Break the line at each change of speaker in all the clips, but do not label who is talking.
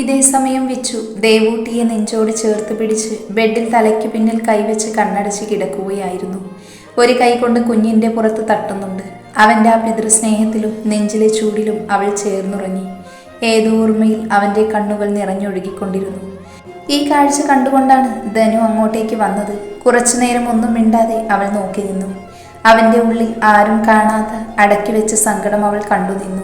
ഇതേ സമയം വെച്ചു. ദേവൂട്ടിയെ നെഞ്ചോട് ചേർത്ത് പിടിച്ച് ബെഡിൽ തലയ്ക്ക് പിന്നിൽ കൈവച്ച് കണ്ണടച്ച് കിടക്കുകയായിരുന്നു. ഒരു കൈ കൊണ്ട് കുഞ്ഞിന്റെ പുറത്ത് തട്ടുന്നുണ്ട്. അവന്റെ ആ പിതൃസ്നേഹത്തിലും നെഞ്ചിലെ ചൂടിലും അവൾ ചേർന്നുറങ്ങി. ഏതോ ഓർമ്മയിൽ അവന്റെ കണ്ണുകൾ നിറഞ്ഞൊഴുകിക്കൊണ്ടിരുന്നു. ഈ കാഴ്ച കണ്ടുകൊണ്ടാണ് ധനു അങ്ങോട്ടേക്ക് വന്നത്. കുറച്ചു നേരം ഒന്നും മിണ്ടാതെ അവൾ നോക്കി നിന്നു. അവന്റെ ഉള്ളിൽ ആരും കാണാത്ത അടക്കി വെച്ച സങ്കടം അവൾ കണ്ടു നിന്നു.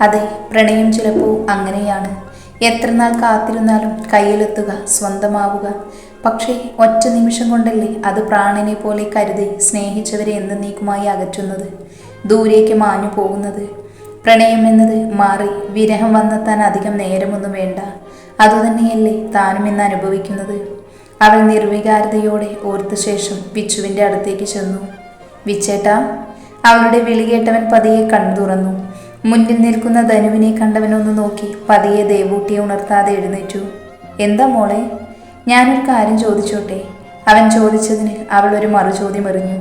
അതെ പ്രണയം ചിലപ്പോൾ അങ്ങനെയാണ്. എത്ര നാൾ കാത്തിരുന്നാലും കയ്യിലെത്തുക സ്വന്തമാവുക. പക്ഷേ ഒറ്റ നിമിഷം കൊണ്ടല്ലേ അത് പ്രാണനെ പോലെ കരുതി സ്നേഹിച്ചവരെ എന്നേക്കുമായി അകറ്റുന്നത്? ദൂരേക്ക് മാഞ്ഞു പോകുന്നത്? പ്രണയം എന്നത് മാറി വിരഹം വന്നെത്താൻ അധികം നേരമൊന്നും വേണ്ട. അതുതന്നെയല്ലേ താനും ഇന്ന് അനുഭവിക്കുന്നത്? അവൾ നിർവികാരതയോടെ ഓർത്ത ശേഷം വിച്ചുവിന്റെ അടുത്തേക്ക് ചെന്നു. വിച്ചേട്ടാ അവളുടെ വിളികേട്ടവൻ പതിയെ കണ്ണു തുറന്നു. മുന്നിൽ നിൽക്കുന്ന ധനുവിനെ കണ്ടവനൊന്ന് നോക്കി പതിയെ ദേവൂട്ടിയെ ഉണർത്താതെ എഴുന്നേറ്റു. എന്താ മോളെ? ഞാനൊരു കാര്യം ചോദിച്ചോട്ടെ? അവൻ ചോദിച്ചതിന് അവൾ ഒരു മറുചോദ്യം എറിഞ്ഞു.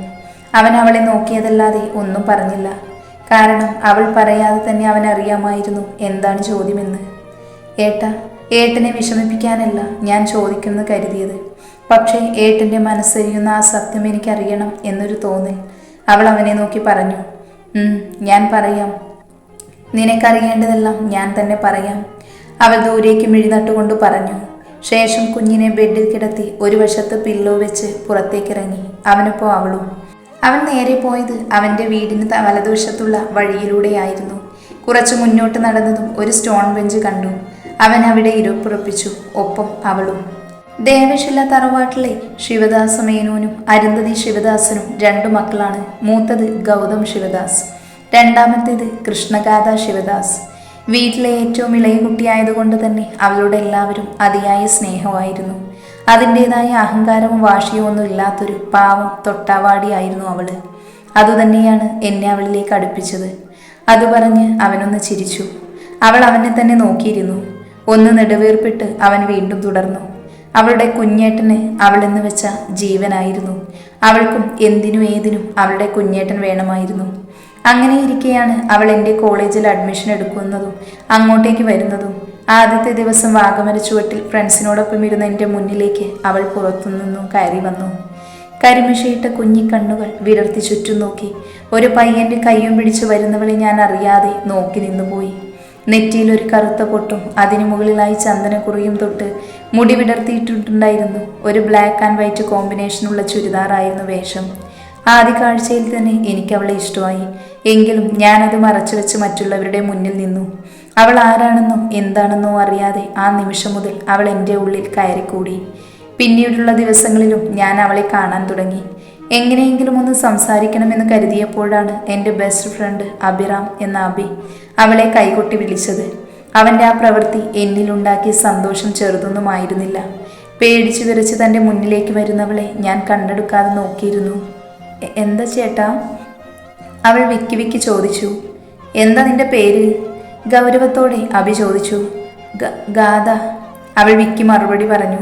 അവൻ അവളെ നോക്കിയതല്ലാതെ ഒന്നും പറഞ്ഞില്ല. കാരണം അവൾ പറയാതെ തന്നെ അവൻ അറിയാമായിരുന്നു എന്താണ് ചോദ്യമെന്ന്. ഏട്ട ഏട്ടനെ വിഷമിപ്പിക്കാനല്ല ഞാൻ ചോദിക്കുമെന്ന് കരുതിയത്. പക്ഷേ ഏട്ടന്റെ മനസ്സരിയുന്ന ആ സത്യം എനിക്കറിയണം എന്നൊരു തോന്നൽ അവൾ അവനെ നോക്കി പറഞ്ഞു. ഞാൻ പറയാം. നിനക്കറിയേണ്ടതെല്ലാം ഞാൻ തന്നെ പറയാം. അവൾ ദൂരേക്ക് മിഴിനട്ടുകൊണ്ട് പറഞ്ഞു. ശേഷം കുഞ്ഞിനെ ബെഡിൽ കിടത്തി ഒരു വശത്ത് പില്ലോ വെച്ച് പുറത്തേക്കിറങ്ങി. അവനൊപ്പം അവളും. അവൻ നേരെ പോയത് അവന്റെ വീടിന് വലതുവശത്തുള്ള വഴിയിലൂടെയായിരുന്നു. കുറച്ച് മുന്നോട്ട് നടന്നതും ഒരു സ്റ്റോൺ ബെഞ്ച് കണ്ടു. അവൻ അവിടെ ഇരുപ്പുറപ്പിച്ചു. ഒപ്പം അവളും. ദേവശില തറവാട്ടിലെ ശിവദാസ മേനോനും അരുന്ധതി ശിവദാസനും രണ്ടു മക്കളാണ്. മൂത്തത് ഗൗതം ശിവദാസ്. രണ്ടാമത്തേത് കൃഷ്ണഗാഥ ശിവദാസ്. വീട്ടിലെ ഏറ്റവും ഇളയ കുട്ടിയായതുകൊണ്ട് തന്നെ അവളോട് എല്ലാവരും അതിയായ സ്നേഹമായിരുന്നു. അതിന്റെതായ അഹങ്കാരവും വാശിയും ഒന്നും ഇല്ലാത്തൊരു പാവം തൊട്ടാവാടിയായിരുന്നു അവൾ. അതുതന്നെയാണ് എന്നെ അവളിലേക്ക് അടുപ്പിച്ചത്. അത് പറഞ്ഞ് അവനൊന്ന് ചിരിച്ചു. അവൾ അവനെ തന്നെ നോക്കിയിരുന്നു. ഒന്ന് നെടുവീർപ്പിട്ട് അവൻ വീണ്ടും തുടർന്നു. അവളുടെ കുഞ്ഞേട്ടന് അവളെന്ന് വെച്ച ജീവനായിരുന്നു. അവൾക്കും എന്തിനും ഏതിനും അവളുടെ കുഞ്ഞേട്ടൻ വേണമായിരുന്നു. അങ്ങനെ ഇരിക്കെയാണ് അവൾ എന്റെ കോളേജിൽ അഡ്മിഷൻ എടുക്കുന്നതും അങ്ങോട്ടേക്ക് വരുന്നതും. ആദ്യത്തെ ദിവസം വാഗമര ചുവട്ടിൽ ഫ്രണ്ട്സിനോടൊപ്പം ഇരുന്ന എന്റെ മുന്നിലേക്ക് അവൾ പുറത്തുനിന്നും കയറി വന്നു. കരിമിഷയിട്ട കുഞ്ഞിക്കണ്ണുകൾ വിടർത്തി ചുറ്റും നോക്കി. ഒരു പയ്യന്റെ കയ്യും പിടിച്ചു വരുന്നവളെ ഞാൻ അറിയാതെ നോക്കി നിന്നുപോയി നെറ്റിയിൽ ഒരു കറുത്ത പൊട്ടും അതിനു മുകളിലായി ചന്ദനക്കുറിയും തൊട്ട് മുടി വിടർത്തിയിട്ടുണ്ടായിരുന്നു. ഒരു ബ്ലാക്ക് ആൻഡ് വൈറ്റ് കോമ്പിനേഷനുള്ള ചുരിദാറായിരുന്നു വേഷം. ആദ്യ കാഴ്ചയിൽ തന്നെ എനിക്ക് അവളെ ഇഷ്ടമായി. എങ്കിലും ഞാനത് മറച്ചു വെച്ച് മറ്റുള്ളവരുടെ മുന്നിൽ നിന്നു. അവൾ ആരാണെന്നോ എന്താണെന്നോ അറിയാതെ ആ നിമിഷം മുതൽ അവൾ എന്റെ ഉള്ളിൽ കയറിക്കൂടി. പിന്നീടുള്ള ദിവസങ്ങളിലും ഞാൻ അവളെ കാണാൻ തുടങ്ങി. എങ്ങനെയെങ്കിലും ഒന്ന് സംസാരിക്കണമെന്ന് കരുതിയപ്പോഴാണ് എന്റെ ബെസ്റ്റ് ഫ്രണ്ട് അഭിറാം എന്ന അബി അവളെ കൈകൊട്ടി വിളിച്ചത്. അവന്റെ ആ പ്രവൃത്തി എന്നിലുണ്ടാക്കിയ സന്തോഷം ചെറുതൊന്നുമായിരുന്നില്ല. പേടിച്ചു വിറച്ച് തന്റെ മുന്നിലേക്ക് വരുന്നവളെ ഞാൻ കണ്ടെടുക്കാതെ നോക്കിയിരുന്നു. "എ- എന്താ ചേട്ടാ? അവൾ വിക്കി വിക്കി ചോദിച്ചു. എന്താ നിന്റെ പേര്? ഗൗരവത്തോടെ അഭി ചോദിച്ചു. ഗാഥ. അവൾ വിക്കി മറുപടി പറഞ്ഞു.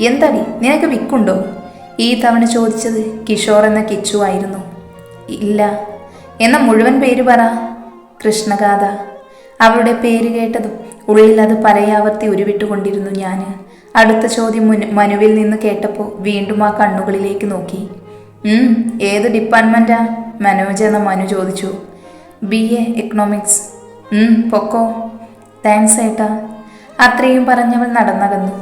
എന്താടി നിനക്ക് വിക്കുണ്ടോ? ഈ തവണ ചോദിച്ചത് കിഷോർ എന്ന കിച്ചു ആയിരുന്നു. ഇല്ല. എന്ന മുഴുവൻ പേര് പറ. കൃഷ്ണഗാഥ. അവളുടെ പേര് കേട്ടതും ഉള്ളിൽ അത് പലയാവർത്തി ഉരുവിട്ടുകൊണ്ടിരുന്നു ഞാൻ അടുത്ത ചോദ്യം മനുവിൽ നിന്ന് കേട്ടപ്പോൾ വീണ്ടും ആ കണ്ണുകളിലേക്ക് നോക്കി. ഏത് ഡിപ്പാർട്ട്മെന്റാ മനോജ് എന്ന മനു ചോദിച്ചു. ബി എ എക്കണോമിക്സ് പൊക്കോ. താങ്ക്സ് ഏട്ടാ. അത്രയും പറഞ്ഞവൾ നടന്നകന്നു.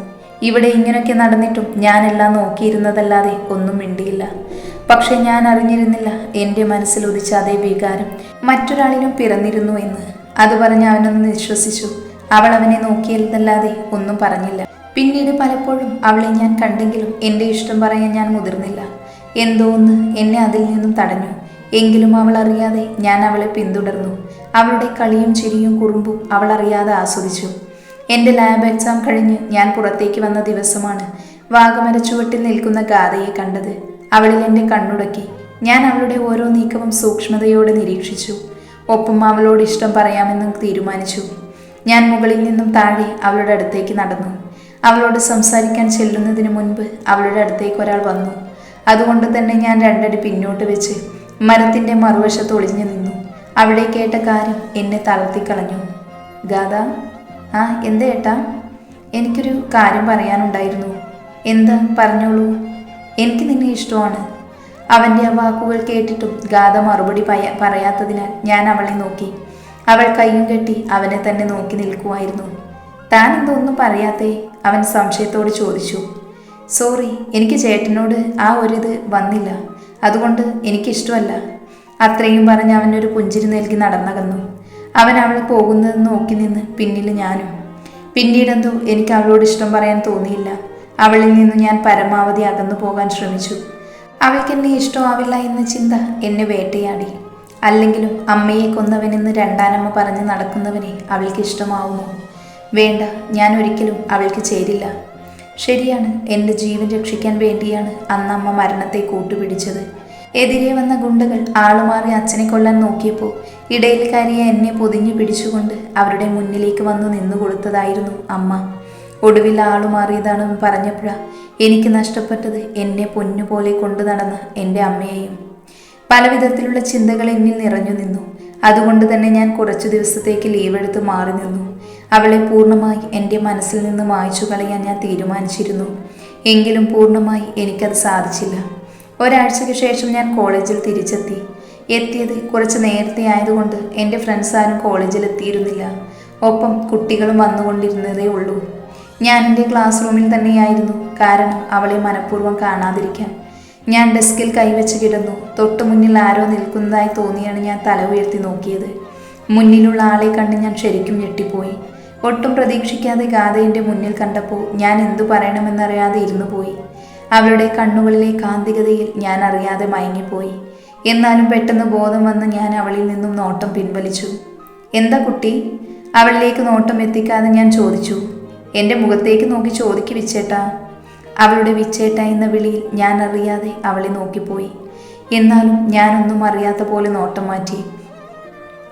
ഇവിടെ ഇങ്ങനെയൊക്കെ നടന്നിട്ടും ഞാനെല്ലാം നോക്കിയിരുന്നതല്ലാതെ ഒന്നും മിണ്ടിയില്ല. പക്ഷെ ഞാൻ അറിഞ്ഞിരുന്നില്ല എന്റെ മനസ്സിൽ ഉദിച്ച അതേ വികാരം മറ്റൊരാളിലും പിറന്നിരുന്നു എന്ന്. അത് പറഞ്ഞ് അവനൊന്ന് വിശ്വസിച്ചു. അവൾ അവനെ നോക്കിയിരുന്നല്ലാതെ ഒന്നും പറഞ്ഞില്ല. പിന്നീട് പലപ്പോഴും അവളെ ഞാൻ കണ്ടെങ്കിലും എന്റെ ഇഷ്ടം പറയാൻ ഞാൻ മുതിർന്നില്ല. എന്തോ ഒന്ന് എന്നെ അതിൽ നിന്നും തടഞ്ഞു. എങ്കിലും അവൾ അറിയാതെ ഞാൻ അവളെ പിന്തുടർന്നു. അവളുടെ കളിയും ചിരിയും കുറുമ്പും അവൾ അറിയാതെ ആസ്വദിച്ചു. എന്റെ ലാബ് എക്സാം കഴിഞ്ഞ് ഞാൻ പുറത്തേക്ക് വന്ന ദിവസമാണ് വാഗമര ചുവട്ടിൽ നിൽക്കുന്ന ഗാഥയെ കണ്ടത്. അവളിൽ എന്റെ കണ്ണുടക്കി. ഞാൻ അവളുടെ ഓരോ നീക്കവും സൂക്ഷ്മതയോടെ നിരീക്ഷിച്ചു. ഒപ്പം അവളോട് ഇഷ്ടം പറയാമെന്നും തീരുമാനിച്ചു. ഞാൻ മുകളിൽ നിന്നും താഴെ അവളുടെ അടുത്തേക്ക് നടന്നു. അവളോട് സംസാരിക്കാൻ ചെല്ലുന്നതിന് മുൻപ് അവളുടെ അടുത്തേക്ക് ഒരാൾ വന്നു. അതുകൊണ്ട് തന്നെ ഞാൻ രണ്ടടി പിന്നോട്ട് വെച്ച് മരത്തിന്റെ മറുവശത്ത് ഒളിഞ്ഞു നിന്നു. അവിടെ കേട്ട കാര്യം എന്നെ തളർത്തിക്കളഞ്ഞു. ഗാഥ ആ എന്താ ഏട്ടാ? എനിക്കൊരു കാര്യം പറയാനുണ്ടായിരുന്നു. എന്താ പറഞ്ഞോളൂ? എനിക്ക് നിന്നെ ഇഷ്ടമാണ്. അവന്റെ ആ വാക്കുകൾ കേട്ടിട്ടും ഗാഥ മറുപടി പറയാത്തതിനാൽ ഞാൻ അവളെ നോക്കി. അവൾ കയ്യും കെട്ടി അവനെ തന്നെ നോക്കി നിൽക്കുമായിരുന്നു താൻ എന്തൊന്നും പറയാത്തേ അവൻ സംശയത്തോട് ചോദിച്ചു. സോറി എനിക്ക് ചേട്ടനോട് ആ ഒരിത് വന്നില്ല. അതുകൊണ്ട് എനിക്കിഷ്ടമല്ല. അത്രയും പറഞ്ഞ് അവനൊരു പുഞ്ചിരി നൽകി നടന്നകന്നു. അവൻ അവൾ പോകുന്നത് നോക്കി നിന്ന് പിന്നിൽ ഞാനും. പിന്നീടെന്തോ എനിക്ക് അവളോട് ഇഷ്ടം പറയാൻ തോന്നിയില്ല. അവളിൽ നിന്ന് ഞാൻ പരമാവധി അകന്നു പോകാൻ ശ്രമിച്ചു. അവൾക്ക് എന്നെ ഇഷ്ടമാവില്ല എന്ന ചിന്ത എന്നെ വേട്ടയാടി. അല്ലെങ്കിലും അമ്മയെ കൊന്നവനെന്ന് രണ്ടാനമ്മ പറഞ്ഞ് നടക്കുന്നവനെ അവൾക്ക് ഇഷ്ടമാവുമോ? വേണ്ട ഞാൻ ഒരിക്കലും അവൾക്ക് ചേരില്ല. ശരിയാണ്. എന്റെ ജീവൻ രക്ഷിക്കാൻ വേണ്ടിയാണ് അന്നമ്മ മരണത്തെ കൂട്ടുപിടിച്ചത്. എതിരെ വന്ന ഗുണ്ടകൾ ആളുമാറി അച്ഛനെ കൊല്ലാൻ നോക്കിയപ്പോൾ ഇടയിൽ കയറിയ എന്നെ പൊതിഞ്ഞു പിടിച്ചുകൊണ്ട് അവരുടെ മുന്നിലേക്ക് വന്നു നിന്നു കൊടുത്തതായിരുന്നു അമ്മ. ഒടുവിൽ ആളുമാറിയതാണെന്ന് പറഞ്ഞപ്പോഴാ എനിക്ക് നഷ്ടപ്പെട്ടത് എന്നെ പൊന്നുപോലെ കൊണ്ടു നടന്ന എന്റെ അമ്മയെയും. പല വിധത്തിലുള്ള ചിന്തകൾ എന്നിൽ നിറഞ്ഞു നിന്നു. അതുകൊണ്ട് തന്നെ ഞാൻ കുറച്ചു ദിവസത്തേക്ക് ലീവെടുത്ത് മാറി നിന്നു. അവളെ പൂർണമായി എന്റെ മനസ്സിൽ നിന്ന് മായ്ച്ചു കളയാൻ ഞാൻ തീരുമാനിച്ചിരുന്നു. എങ്കിലും പൂർണമായി എനിക്കത് സാധിച്ചില്ല. ഒരാഴ്ചയ്ക്ക് ശേഷം ഞാൻ കോളേജിൽ തിരിച്ചെത്തി. എത്തിയത് കുറച്ച് നേരത്തെ ആയതുകൊണ്ട് എന്റെ ഫ്രണ്ട്സ് ആരും കോളേജിൽ എത്തിയിരുന്നില്ല. ഒപ്പം കുട്ടികളും വന്നുകൊണ്ടിരുന്നതേ ഉള്ളൂ. ഞാൻ എന്റെ ക്ലാസ് റൂമിൽ തന്നെയായിരുന്നു. കാരണം അവളെ മനഃപൂർവം കാണാതിരിക്കാൻ. ഞാൻ ഡെസ്കിൽ കൈവച്ച് കിടന്നു. തൊട്ടു മുന്നിൽ ആരോ നിൽക്കുന്നതായി തോന്നിയാണ് ഞാൻ തല ഉയർത്തി നോക്കിയത്. മുന്നിലുള്ള ആളെ കണ്ട് ഞാൻ ശരിക്കും ഞെട്ടിപ്പോയി. ഒട്ടും പ്രതീക്ഷിക്കാതെ ഗാഥ എന്റെ മുന്നിൽ കണ്ടപ്പോൾ ഞാൻ എന്തു പറയണമെന്നറിയാതെ ഇരുന്നു പോയി. അവളുടെ കണ്ണുകളിലെ കാന്തികതയിൽ ഞാൻ അറിയാതെ മയങ്ങിപ്പോയി. എന്നാലും പെട്ടെന്ന് ബോധം വന്ന് ഞാൻ അവളിൽ നിന്നും നോട്ടം പിൻവലിച്ചു. എന്താ കുട്ടി? അവളിലേക്ക് നോട്ടം എത്തിക്കാതെ ഞാൻ ചോദിച്ചു. എന്റെ മുഖത്തേക്ക് നോക്കി ചോദിക്ക് വിച്ചേട്ടാ. അവളുടെ വിച്ചേട്ട എന്ന വിളിയിൽ ഞാൻ അറിയാതെ അവളെ നോക്കിപ്പോയി. എന്നാലും ഞാനൊന്നും അറിയാത്ത പോലെ നോട്ടം മാറ്റി.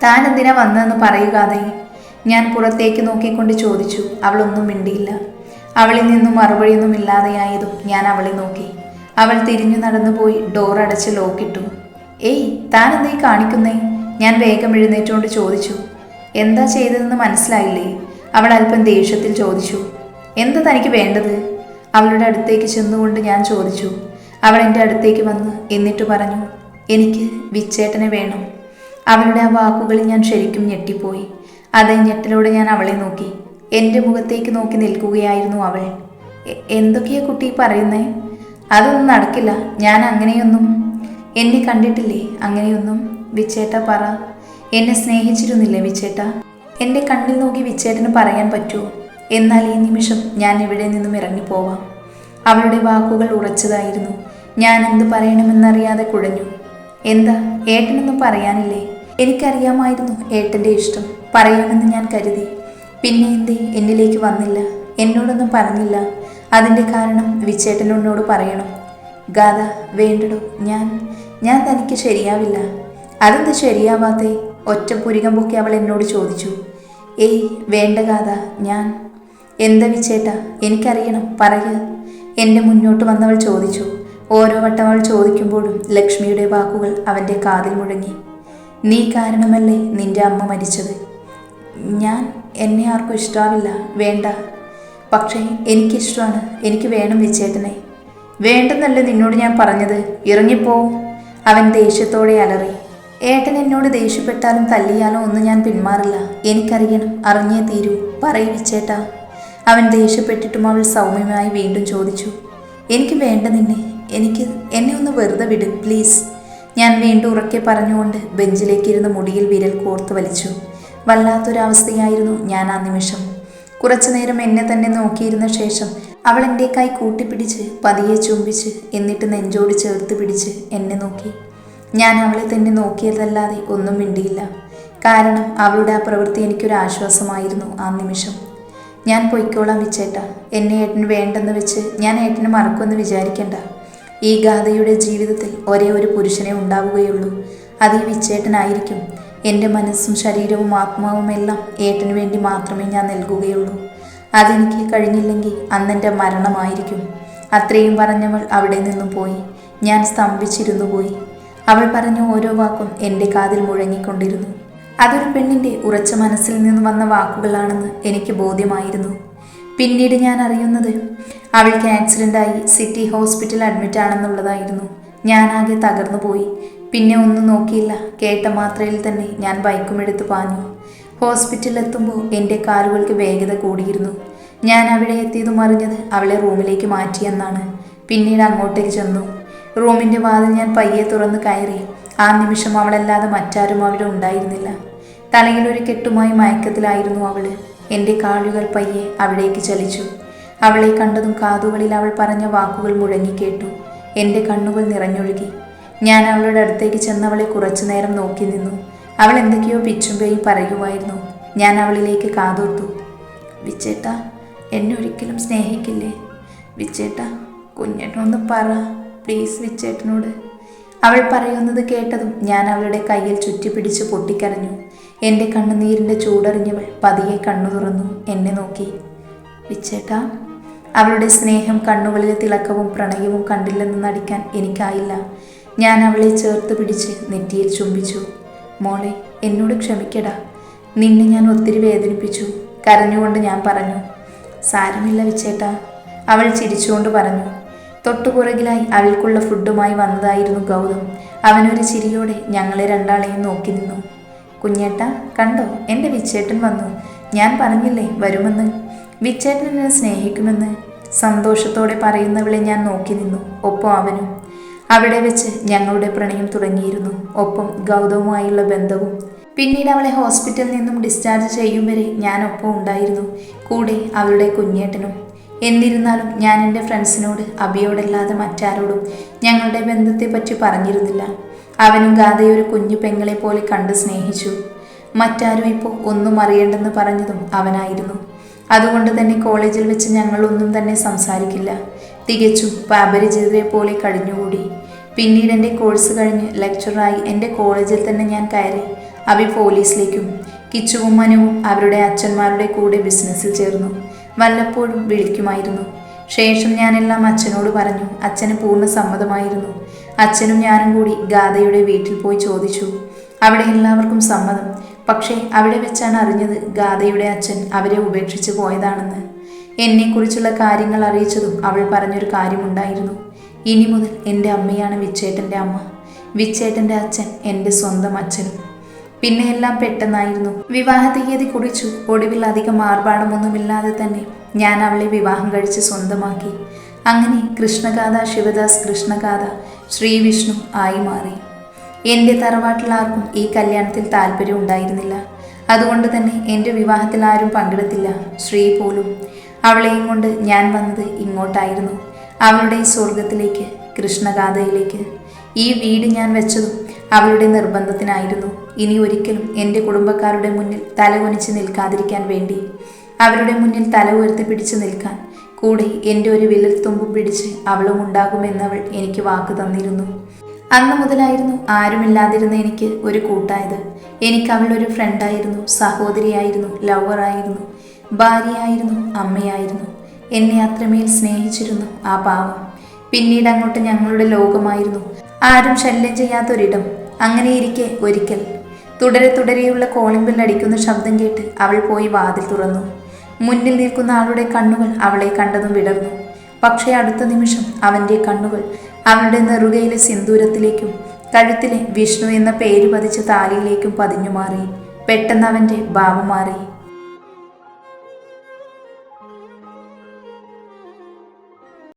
താൻ എന്തിനാ വന്നതെന്ന് പറയുകാതെ ഞാൻ പുറത്തേക്ക് നോക്കിക്കൊണ്ട് ചോദിച്ചു അവളൊന്നും മിണ്ടിയില്ല. അവളിൽ നിന്നും മറുപടിയൊന്നും ഇല്ലാതെയായതും ഞാൻ അവളെ നോക്കി. അവൾ തിരിഞ്ഞു നടന്നുപോയി ഡോർ അടച്ച് ലോക്കിട്ടു ഏയ് താൻ എന്തേ കാണിക്കുന്നേ? ഞാൻ വേഗം എഴുന്നേറ്റുകൊണ്ട് ചോദിച്ചു. എന്താ ചെയ്തതെന്ന് മനസ്സിലായില്ലേ? അവൾ അല്പം ദേഷ്യത്തിൽ ചോദിച്ചു. എന്താ തനിക്ക് വേണ്ടത്? അവളുടെ അടുത്തേക്ക് ചെന്നുകൊണ്ട് ഞാൻ ചോദിച്ചു. അവൾ എന്റെ അടുത്തേക്ക് വന്ന് എന്നിട്ട് പറഞ്ഞു എനിക്ക് വിച്ചേട്ടനെ വേണം. അവളുടെ ആ വാക്കുകളിൽ ഞാൻ ശരിക്കും ഞെട്ടിപ്പോയി. അതേ ഞെട്ടലോടെ ഞാൻ അവളെ നോക്കി. എന്റെ മുഖത്തേക്ക് നോക്കി നിൽക്കുകയായിരുന്നു അവൾ. "എ- എന്തൊക്കെയാ കുട്ടി പറയുന്നേ? അതൊന്നും നടക്കില്ല. ഞാൻ അങ്ങനെയൊന്നും. എന്നെ കണ്ടിട്ടില്ലേ? അങ്ങനെയൊന്നും. വിച്ചേട്ട പറ. എന്നെ സ്നേഹിച്ചിരുന്നില്ലേ വിച്ചേട്ട? എന്റെ കണ്ണിൽ നോക്കി വിച്ചേട്ടന് പറയാൻ പറ്റുമോ എന്നാൽ ഈ നിമിഷം ഞാൻ ഇവിടെ നിന്നും ഇറങ്ങിപ്പോവാം അവളുടെ വാക്കുകൾ ഉറച്ചതായിരുന്നു. ഞാൻ എന്ത് പറയണമെന്നറിയാതെ കുഴഞ്ഞു. എന്താ? ഏട്ടനൊന്നും പറയാനില്ലേ? എനിക്കറിയാമായിരുന്നു ഏട്ടന്റെ ഇഷ്ടം. പറയാമെന്ന് ഞാൻ കരുതി. പിന്നെ എന്തേ? എന്നിലേക്ക് വന്നില്ല. എന്നോടൊന്നും പറഞ്ഞില്ല. അതിന്റെ കാരണം വിച്ചേട്ടനോട് പറയണം. ഗാഥ വേണ്ടടോ ഞാൻ ഞാൻ തനിക്ക് ശരിയാവില്ല. അതെന്ത് ശരിയാവാത്തേ? ഒറ്റ പുരികം പൊക്കി അവൾ എന്നോട് ചോദിച്ചു. ഏയ് വേണ്ട ഗാഥ ഞാൻ. എന്താ വിച്ചേട്ടാ എനിക്കറിയണം പറയ. എന്റെ മുന്നോട്ട് വന്നവൾ ചോദിച്ചു. ഓരോ വട്ടം അവൾ ചോദിക്കുമ്പോഴും ലക്ഷ്മിയുടെ വാക്കുകൾ അവന്റെ കാതിൽ മുഴങ്ങി. നീ കാരണമല്ലേ നിന്റെ അമ്മ മരിച്ചത്? ഞാൻ എന്നെ ആർക്കും ഇഷ്ടാവില്ല. വേണ്ട. പക്ഷേ എനിക്കിഷ്ടമാണ് എനിക്ക് വേണം വിച്ചേട്ടനെ വേണ്ടെന്നല്ല നിന്നോട് ഞാൻ പറഞ്ഞത്? ഇറങ്ങിപ്പോ. അവൻ ദേഷ്യത്തോടെ അലറി. ഏട്ടൻ എന്നോട് ദേഷ്യപ്പെട്ടാലും തല്ലിയാലോ ഒന്നും ഞാൻ പിന്മാറില്ല. എനിക്കറിയണം. അറിഞ്ഞേ തീരൂ. പറയും വിച്ചേട്ടാ അവൻ ദേഷ്യപ്പെട്ടിട്ടും അവൾ സൗമ്യമായി വീണ്ടും ചോദിച്ചു. എനിക്ക് വേണ്ട നിന്നെ. എനിക്ക് എന്നെ ഒന്ന് വെറുതെ വിട് പ്ലീസ്. ഞാൻ വീണ്ടും ഉറക്കെ പറഞ്ഞുകൊണ്ട് ബെഞ്ചിലേക്കിരുന്ന് മുടിയിൽ വിരൽ കോർത്ത് വലിച്ചു. വല്ലാത്തൊരവസ്ഥയായിരുന്നു ഞാൻ ആ നിമിഷം. കുറച്ചു നേരം എന്നെ തന്നെ നോക്കിയിരുന്ന ശേഷം അവൾ എന്റെ കൈ കൂട്ടിപ്പിടിച്ച് പതിയെ ചുംബിച്ച് എന്നിട്ട് നെഞ്ചോട് ചേർത്ത് പിടിച്ച് എന്നെ നോക്കി. ഞാൻ അവളെ തന്നെ നോക്കിയതല്ലാതെ ഒന്നും മിണ്ടിയില്ല. കാരണം അവളുടെ ആ പ്രവൃത്തി എനിക്കൊരു ആശ്വാസമായിരുന്നു ആ നിമിഷം. ഞാൻ പൊയ്ക്കോളാം വിച്ചേട്ട. എന്നെ ഏട്ടന് വേണ്ടെന്ന് വെച്ച് ഞാൻ ഏട്ടന് മറക്കുമെന്ന് വിചാരിക്കണ്ട. ഈ ഗാഥയുടെ ജീവിതത്തിൽ ഒരേ ഒരു പുരുഷനെ ഉണ്ടാവുകയുള്ളൂ. അത് ഈ വിച്ചേട്ടനായിരിക്കും. എന്റെ മനസ്സും ശരീരവും ആത്മാവും എല്ലാം ഏട്ടന് വേണ്ടി മാത്രമേ ഞാൻ നൽകുകയുള്ളൂ. അതെനിക്ക് കഴിഞ്ഞില്ലെങ്കിൽ അന്നെന്റെ മരണമായിരിക്കും. അത്രയും പറഞ്ഞവൾ അവിടെ നിന്നും പോയി. ഞാൻ സ്തംഭിച്ചിരുന്നു പോയി. അവൾ പറഞ്ഞ ഓരോ വാക്കും എന്റെ കാതിൽ മുഴങ്ങിക്കൊണ്ടിരുന്നു. അതൊരു പെണ്ണിന്റെ ഉറച്ച മനസ്സിൽ നിന്ന് വന്ന വാക്കുകളാണെന്ന് എനിക്ക് ബോധ്യമായിരുന്നു. പിന്നീട് ഞാൻ അറിയുന്നത് അവൾക്ക് ആക്സിഡന്റായി സിറ്റി ഹോസ്പിറ്റൽ അഡ്മിറ്റ് ആണെന്നുള്ളതായിരുന്നു ഞാനാകെ തകർന്നു പോയി പിന്നെ ഒന്നും നോക്കിയില്ല. കേട്ട മാത്രയിൽ തന്നെ ഞാൻ ബൈക്കും എടുത്ത് പാഞ്ഞു. ഹോസ്പിറ്റലിലെത്തുമ്പോൾ എന്റെ കാലുകൾക്ക് വേഗത കൂടിയിരുന്നു. ഞാൻ അവിടെ എത്തിയതും അറിഞ്ഞത് അവളെ റൂമിലേക്ക് മാറ്റിയെന്നാണ് പിന്നീട് അങ്ങോട്ടേക്ക് ചെന്നു. റൂമിന്റെ വാതിൽ ഞാൻ പയ്യെ തുറന്ന് കയറി. ആ നിമിഷം അവളല്ലാതെ മറ്റാരും അവിടെ ഉണ്ടായിരുന്നില്ല. തലയിൽ ഒരു കെട്ടുമായി മയക്കത്തിലായിരുന്നു അവൾ എന്റെ കാലുകൾ പയ്യെ അവിടേക്ക് ചലിച്ചു. അവളെ കണ്ടതും കാതുകളിൽ അവൾ പറഞ്ഞ വാക്കുകൾ മുഴങ്ങിക്കേട്ടു എന്റെ കണ്ണുകൾ നിറഞ്ഞൊഴുകി. ഞാൻ അവളുടെ അടുത്തേക്ക് ചെന്നവളെ കുറച്ചു നേരം നോക്കി നിന്നു. അവൾ എന്തൊക്കെയോ പിച്ചുമ്പേയും പറയുമായിരുന്നു ഞാൻ അവളിലേക്ക് കാതോർത്തു. വിച്ചേട്ട എന്നെ ഒരിക്കലും സ്നേഹിക്കില്ലേ? വിച്ചേട്ട കുഞ്ഞേട്ടനൊന്ന് പറ പ്ലീസ് വിച്ചേട്ടനോട്. അവൾ പറയുന്നത് കേട്ടതും ഞാൻ അവളുടെ കയ്യിൽ ചുറ്റിപ്പിടിച്ച് പൊട്ടിക്കരഞ്ഞു. എന്റെ കണ്ണുനീരിന്റെ ചൂടറിഞ്ഞവൾ പതിയെ കണ്ണു തുറന്നു എന്നെ നോക്കി. വിച്ചേട്ട അവളുടെ സ്നേഹം കണ്ണുകളിലെ തിളക്കവും പ്രണയവും കണ്ടില്ലെന്ന് നടിക്കാൻ എനിക്കായില്ല. ഞാൻ അവളെ ചേർത്ത് പിടിച്ച് നെറ്റിയിൽ ചുംബിച്ചു. മോളെ എന്നോട് ക്ഷമിക്കടാ. നിന്നെ ഞാൻ ഒത്തിരി വേദനിപ്പിച്ചു. കരഞ്ഞുകൊണ്ട് ഞാൻ പറഞ്ഞു സാരമില്ല വിച്ചേട്ടാ. അവൾ ചിരിച്ചുകൊണ്ട് പറഞ്ഞു തൊട്ടുപുറകിലായി അവൾക്കുള്ള ഫുഡുമായി വന്നതായിരുന്നു ഗൗതം. അവനൊരു ചിരിയോടെ ഞങ്ങളെ രണ്ടാളെയും നോക്കി നിന്നു. കുഞ്ഞേട്ട കണ്ടോ? എന്റെ വിച്ചേട്ടൻ വന്നു. ഞാൻ പറഞ്ഞില്ലേ വരുമെന്ന്? വിച്ചേട്ടൻ എന്നെ സ്നേഹിക്കുമെന്ന്. സന്തോഷത്തോടെ പറയുന്നവളെ ഞാൻ നോക്കി നിന്നു. ഒപ്പം അവനും? അവിടെ വെച്ച് ഞങ്ങളുടെ പ്രണയം തുടങ്ങിയിരുന്നു. ഒപ്പം ഗൗതവുമായുള്ള ബന്ധവും. പിന്നീട് അവളെ ഹോസ്പിറ്റലിൽ നിന്നും ഡിസ്ചാർജ് ചെയ്യും വരെ ഞാൻ ഒപ്പം ഉണ്ടായിരുന്നു. കൂടെ അവളുടെ കുഞ്ഞേട്ടനും. എന്നിരുന്നാലും ഞാൻ എന്റെ ഫ്രണ്ട്സിനോട് അബിയോടല്ലാതെ മറ്റാരോടും ഞങ്ങളുടെ ബന്ധത്തെപ്പറ്റി പറഞ്ഞിരുന്നില്ല. അവനും ഗാഥയെ ഒരു കുഞ്ഞു പെങ്ങളെ പോലെ കണ്ട് സ്നേഹിച്ചു. മറ്റാരും ഇപ്പോൾ ഒന്നും അറിയേണ്ടെന്ന് പറഞ്ഞതും അവനായിരുന്നു. അതുകൊണ്ട് തന്നെ കോളേജിൽ വെച്ച് ഞങ്ങളൊന്നും തന്നെ സംസാരിക്കില്ല. തികച്ചും അപരിചിതരെ പോലെ കഴിഞ്ഞുകൂടി. പിന്നീട് എന്റെ കോഴ്സ് കഴിഞ്ഞ് ലെക്ചറായി എന്റെ കോളേജിൽ തന്നെ ഞാൻ കയറി. അവി പോലീസിലേക്കും കിച്ചുകുമ്മനവും അവരുടെ അച്ഛന്മാരുടെ കൂടെ ബിസിനസ്സിൽ ചേർന്നു. വല്ലപ്പോഴും വിളിക്കുമായിരുന്നു. ശേഷം ഞാനെല്ലാം അച്ഛനോട് പറഞ്ഞു. അച്ഛന് പൂർണ സമ്മതമായിരുന്നു. അച്ഛനും ഞാനും കൂടി ഗാഥയുടെ വീട്ടിൽ പോയി ചോദിച്ചു. അവിടെ എല്ലാവർക്കും സമ്മതം. പക്ഷേ അവിടെ വെച്ചാണ് അറിഞ്ഞത് ഗാഥയുടെ അച്ഛൻ അവരെ ഉപേക്ഷിച്ച് പോയതാണെന്ന്. എന്നെക്കുറിച്ചുള്ള കാര്യങ്ങൾ അറിയിച്ചതും അവൾ പറഞ്ഞൊരു കാര്യമുണ്ടായിരുന്നു. ഇനി മുതൽ എന്റെ അമ്മയാണ് വിച്ചേട്ടന്റെ അമ്മ. വിച്ചേട്ടന്റെ അച്ഛൻ എന്റെ സ്വന്തം അച്ഛനും. പിന്നെ എല്ലാം പെട്ടെന്നായിരുന്നു. വിവാഹ തീയതി കുറിച്ചു ഒടുവിൽ അധികം ആർഭാടമൊന്നുമില്ലാതെ തന്നെ ഞാൻ അവളെ വിവാഹം കഴിച്ച് സ്വന്തമാക്കി. അങ്ങനെ കൃഷ്ണഗാഥ ശിവദാസ് കൃഷ്ണഗാഥ ശ്രീവിഷ്ണു ആയി മാറി. എന്റെ തറവാട്ടിൽ ആർക്കും ഈ കല്യാണത്തിൽ താല്പര്യം ഉണ്ടായിരുന്നില്ല. അതുകൊണ്ട് തന്നെ എന്റെ വിവാഹത്തിൽ ആരും പങ്കെടുത്തില്ല. ശ്രീ പോലും. അവളെയും കൊണ്ട് ഞാൻ വന്നത് ഇങ്ങോട്ടായിരുന്നു. അവളുടെ സ്വർഗത്തിലേക്ക് കൃഷ്ണഗാഥയിലേക്ക്. ഈ വീട് ഞാൻ വെച്ചതും അവളുടെ നിർബന്ധത്തിനായിരുന്നു. ഇനി ഒരിക്കലും എന്റെ കുടുംബക്കാരുടെ മുന്നിൽ തലകുനിച്ച് നിൽക്കാതിരിക്കാൻ വേണ്ടി. അവരുടെ മുന്നിൽ തല ഉയർത്തി നിൽക്കാൻ കൂടി എന്റെ ഒരു വിരൽ തുമ്പും പിടിച്ച് അവളും ഉണ്ടാകുമെന്നവൾ എനിക്ക് വാക്ക് തന്നിരുന്നു. അന്ന് മുതലായിരുന്നു ആരുമില്ലാതിരുന്ന എനിക്ക് ഒരു കൂട്ടായത്. എനിക്ക് അവളൊരു ഫ്രണ്ടായിരുന്നു സഹോദരിയായിരുന്നു ലവറായിരുന്നു ഭാര്യയായിരുന്നു അമ്മയായിരുന്നു. എന്നെ അത്രമേൽ സ്നേഹിച്ചിരുന്നു ആ പാവം. പിന്നീട് അങ്ങോട്ട് ഞങ്ങളുടെ ലോകമായിരുന്നു. ആരും ശല്യം ചെയ്യാത്തൊരിടം. അങ്ങനെ ഇരിക്കെ ഒരിക്കൽ. തുടരെ തുടരെയുള്ള കോളിംഗ് ബെൽ അടിക്കുന്ന ശബ്ദം കേട്ട് അവൾ പോയി വാതിൽ തുറന്നു. മുന്നിൽ നിൽക്കുന്ന ആളുടെ കണ്ണുകൾ അവളെ കണ്ടതും വിടർന്നു. പക്ഷേ അടുത്ത നിമിഷം അവന്റെ കണ്ണുകൾ അവളുടെ നെറുകയിലെ സിന്ദൂരത്തിലേക്കും കഴുത്തിലെ വിഷ്ണു എന്ന പേര് പതിച്ച താലിയിലേക്കും പതിഞ്ഞു മാറി പെട്ടെന്ന് അവന്റെ ഭാവം മാറി.